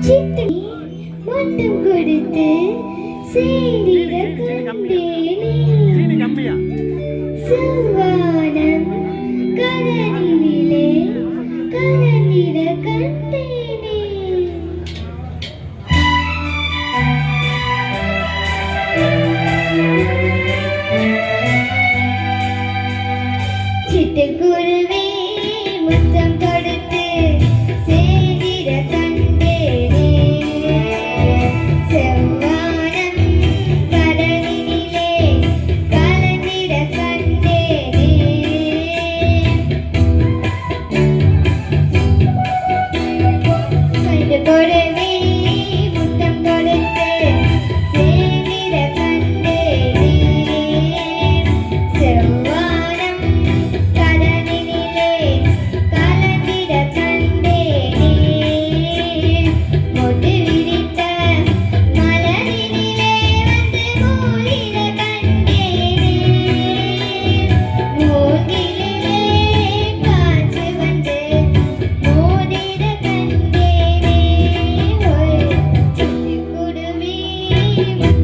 சித்தி மட்டும் கொடுத்து சேடிட கண்டேனே. செவ்வானம் கடலிலே கலந்திட கண்டேனே. முத்தம் Thank you.